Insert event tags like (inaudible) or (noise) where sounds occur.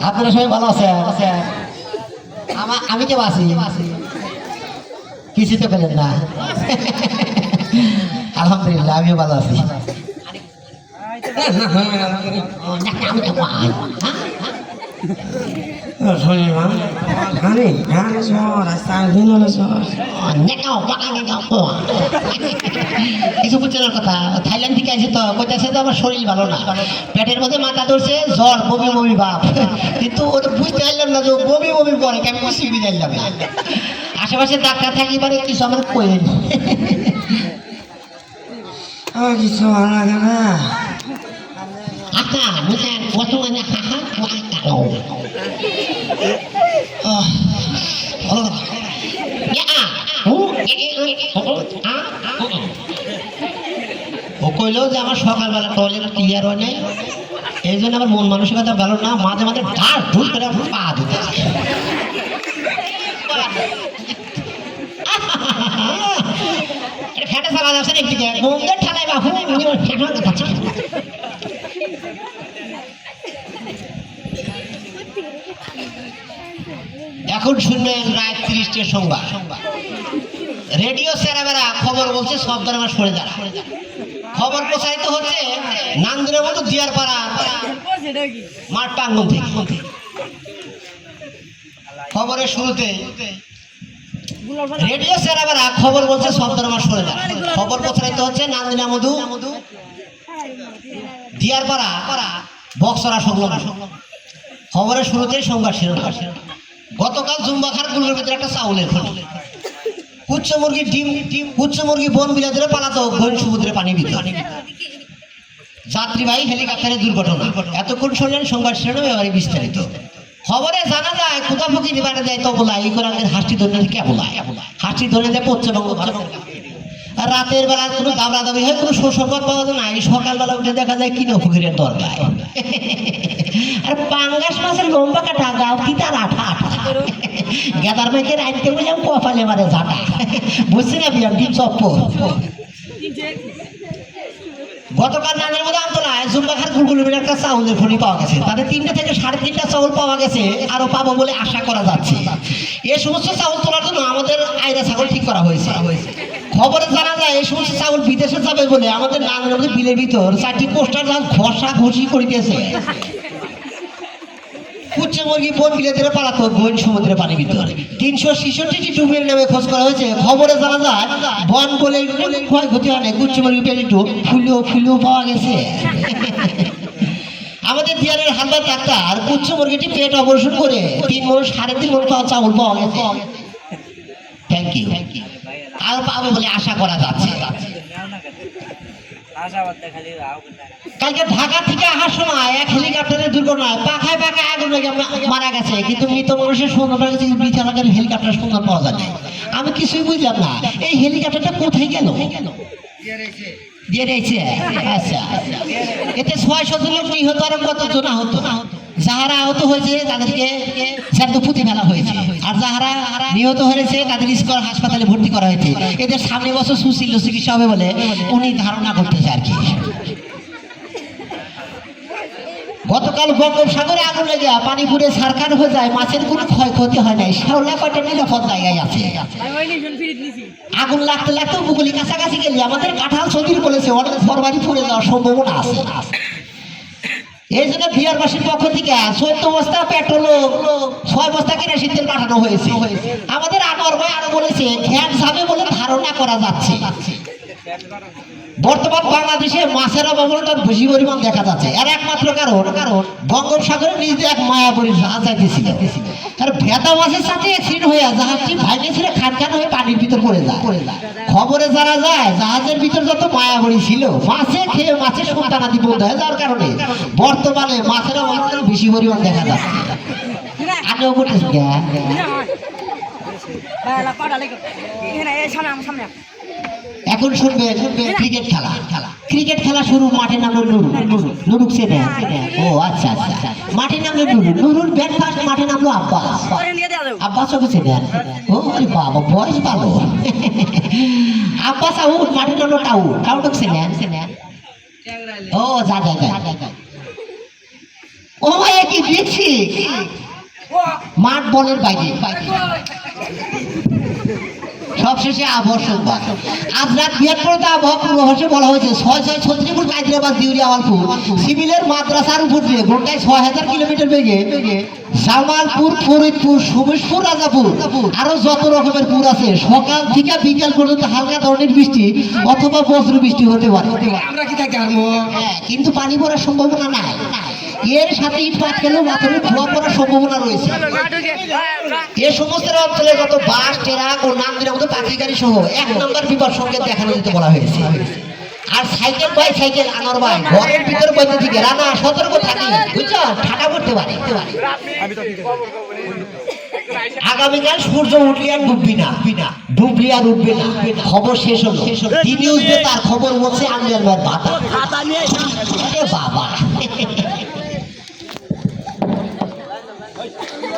আপনারা সবাই ভালো আছেন আমা- আমি কেউ আছি কিছু তো পেলেন না আলহামদুলিল্লাহ আমিও ভালো আছি (laughs) কিছু বুঝছে না কথা থাইল্যান্ড থেকে আছে তো কইতাছে তো আমার শরীর ভালো না পেটের মধ্যে মাথা ধরছে জ্বর বমি বমি ভাব কিন্তু ও তো বুঝতে পারলাম না যে ও বমি বমি পরে সিবি জানলাম না আশেপাশে ডাক্তার থাকি পারে কিছু আমার আমার কিছু ভালো লাগে না আকা কত মানে হাহা ওয়াকা ও কইলো যে আমার সকালবেলা টয়লেট ক্লিয়ার হয় নাই। এই জন্য আমার মন মানসিকতা ভালো না, মাঝে মাঝে ঢাক ঢুল করে আমার পা দিতে ফ্যাটে চালা যাচ্ছে একদিকে গোমদের ঠালাই বাবু উনি কথা এখন শুনবেন রায় তিরিশটের সংবাদ। রেডিও সেরাবেরা খবর বলছে সব ধর্মের সরে যারা। খবর প্রচারিত হচ্ছে নান্দুরের মতো দিয়ার পাড়া মাঠ প্রাঙ্গন থেকে। খবরের শুরুতে রেডিও সেরাবেরা খবর বলছে সব ধর্মের সরে যারা। খবর প্রচারিত হচ্ছে নান্দিনা মধু দিয়ার পাড়া বক্সরা সংলগ্ন। খবরের শুরুতেই সংবাদ শিরোনাম। গতকাল জুম্বাখারগুলোর ভিতরে একটা চাউলের খনি কুচ্চ মুরগি ডিম কুচ্চ মুরগি বন বিলাদের পালাতো ঘন সমুদ্রে পানি ভিতর যাত্রীবাহী হেলিকপ্টারের দুর্ঘটনা। এতক্ষণ শুনলেন সংবাদ শিরোনাম, এবারে বিস্তারিত। খবরে জানা যায় কোথা ফুকি নিবারে দেয় তবলা এই করে আমাদের হাসি ধরে কেবলা হাসি ধরে দেয় পশ্চিমবঙ্গ আর রাতের বেলা কোনো দাবরা দাবি হয় কোনো সুসংবাদ পাওয়া যায় না। এই সকালবেলা উঠে দেখা যায় কিনো ফুকিরের দরকার আর পাঙ্গাস মাছের লম্বা কাটা গাও কি তার আঠা আঠা। গেদার মেয়েকে রাইতে বললাম কপালে মারে ঝাঁটা। বুঝছি না বিয়াম ডিম চপ্প গতকাল নানের মধ্যে আমতলায় জুম্বাখার গুলগুলি মিলে একটা চাউলের খনি পাওয়া গেছে। তাদের তিনটে থেকে সাড়ে তিনটা চাউল পাওয়া গেছে, আরও পাবো বলে আশা করা যাচ্ছে। এই সমস্ত চাউল তোলার জন্য আমাদের আয়রা ছাগল ঠিক করা হয়েছে। খবরে জানা যায়, এই সমস্ত চাউল বিদেশে যাবে বলে আমাদের নানের মধ্যে বিলের ভিতর চারটি পোস্টার ঘষা ঘষি করিতেছে। কুচ্ছে মুরগি বন বিলেদের পালাতো গোয়েন সমুদ্রের পানি ভিতরে। তিনশো ছেষট্টিটি ডুবের নামে খোঁজ করা হয়েছে। খবরে জানা যায়, বন বলে ক্ষয়ক্ষতি হয় না কুচ্ছে মুরগি পেয়ে একটু ফুলিও ফুলিও পাওয়া গেছে। আমাদের দিয়ারের হালদার ডাক্তার কুচ্ছে মুরগিটি পেট অপারেশন করে তিন মন সাড়ে তিন মন পাওয়া চাউল পাওয়া গেছে। থ্যাংক ইউ আর পাবো বলে আশা করা যাচ্ছে। কালকে ঢাকা থেকে আসার সময় এক হেলিকপ্টারের দুর্ঘটনায় পাখায় পাখায় আগুন লেগে মারা গেছে। কিন্তু মৃত মানুষের সন্ধান পাওয়া গেছে মৃত এলাকার হেলিকপ্টার সন্ধান পাওয়া যায় না আমি কিছুই বুঝলাম না। এই হেলিকপ্টারটা কোথায় গেল? দিয়ে রয়েছে আচ্ছা। এতে ছয় শত লোক নিহত আর কতজন আহত? যাহারা আহত হয়েছে, তাদেরকে জ্যান্ত পুঁতে ফেলা হয়েছে। আর যাহারা নিহত হয়েছে, তাদের স্কোয়ার হাসপাতালে ভর্তি করা হয়েছে। এদের সামনে বছর সুশীল চিকিৎসা হবে বলে উনি ধারণা করতেছে আর কি। গতকাল বঙ্গোপসাগরে আগুন লেগে পানি পুড়ে সারকার হয়ে যায়, মাছের কোনো ক্ষয়ক্ষতি হয় নাই। শেওলা কয়টা নিরাপদ জায়গায় আছে। আগুন লাগতে লাগতে উপকূলি কাছাকাছি গেলে আমাদের কাঁঠাল সদির বলেছে অনেক ঘরবাড়ি পড়ে যাওয়ার সম্ভাবনা আছে। এই জন্য বিহারবাসীর পক্ষ থেকে বস্তা পেট্রোল ছয় বস্তা পাঠানো হয়েছে। আমাদের আনোয়ার ভাই আরও বলেছে বলে ধারণা করা যাচ্ছে। বর্তমান বাংলাদেশে মাছের অবমূল্যটা বেশি পরিমাণ দেখা যাচ্ছে। আর একমাত্র কারণ কারণ বঙ্গোপসাগরে নিজে এক মায়াবরী জাহাজ যাইতেছিল। আর ভেতা মাছের সাথে অ্যাক্সিডেন্ট হয়ে জাহাজটি ভাইকে ছিল খান খান হয়ে পানির ভিতর পড়ে যায় খবরে যারা যায় জাহাজের ভিতর যত মায়াবরী ছিল মাছে খেয়ে মাছের সন্তানাদি বন্ধ হয়ে যাওয়ার কারণে বর্তমানে মাছের অবমূল্য বেশি পরিমাণ দেখা যাচ্ছে আগেও করতেছি এখন শুনবে ক্রিকেট খেলা। ক্রিকেট খেলা শুরু মাঠে নামলো নুরু নুরু সে ও আচ্ছা আচ্ছা। মাঠে নামলো নুরু নুরুর ব্যাট ফার্স্ট মাঠে নামলো আব্বাস। আব্বাস ওকে সে ও, আরে বাবা, বয়স ভালো। আব্বাস আউট, মাঠে নামলো টাউ সে নেন সে ও, যা যা যা। কি দেখছি মাঠ বলের বাইরে। সবশেষে আবহাওয়া সংবাদ। আজ রাত বৃহস্পতি আবহাওয়া বলা হয়েছে ছয় ছয় ছত্রিপুর হায়দ্রাবাদ দিউরি আওয়ালপুর। সিভিলের মাদ্রাসার উপর দিয়ে ঘন্টায় ছয় হাজার কিলোমিটার বেগে জামালপুর ফরিদপুর সুমেশপুর রাজাপুর আরও যত রকমের পুর আছে সকাল থেকে বিকাল পর্যন্ত হালকা ধরনের বৃষ্টি অথবা বজ্র বৃষ্টি হতে পারে। আমরা কি থাকি হ্যাঁ, কিন্তু পানি পড়ার সম্ভাবনা নাই। এর সাথে ইট পাটকেলেও মাথায় ধোয়া পড়ার সম্ভাবনা রয়েছে। এ সমস্ত অঞ্চলে যত বাস ট্রাক ও নামদিনের মতো পাখি গাড়ি সহ এক নম্বর বিপদ সংকেত দেখানো যেতে বলা হয়েছে। আর সাইকেল বাই সাইকেল আনার ভাই ঘরের ভিতরে বইতে থেকে রানা সতর্ক থাকি বুঝছ? ঠাটা করতে পারে। আগামীকাল সূর্য উঠলে আর ডুববি না। ডুবলি আর উঠবে না। খবর শেষ হলো। দি নিউজ তার খবর বলছে আমি আর বাবা।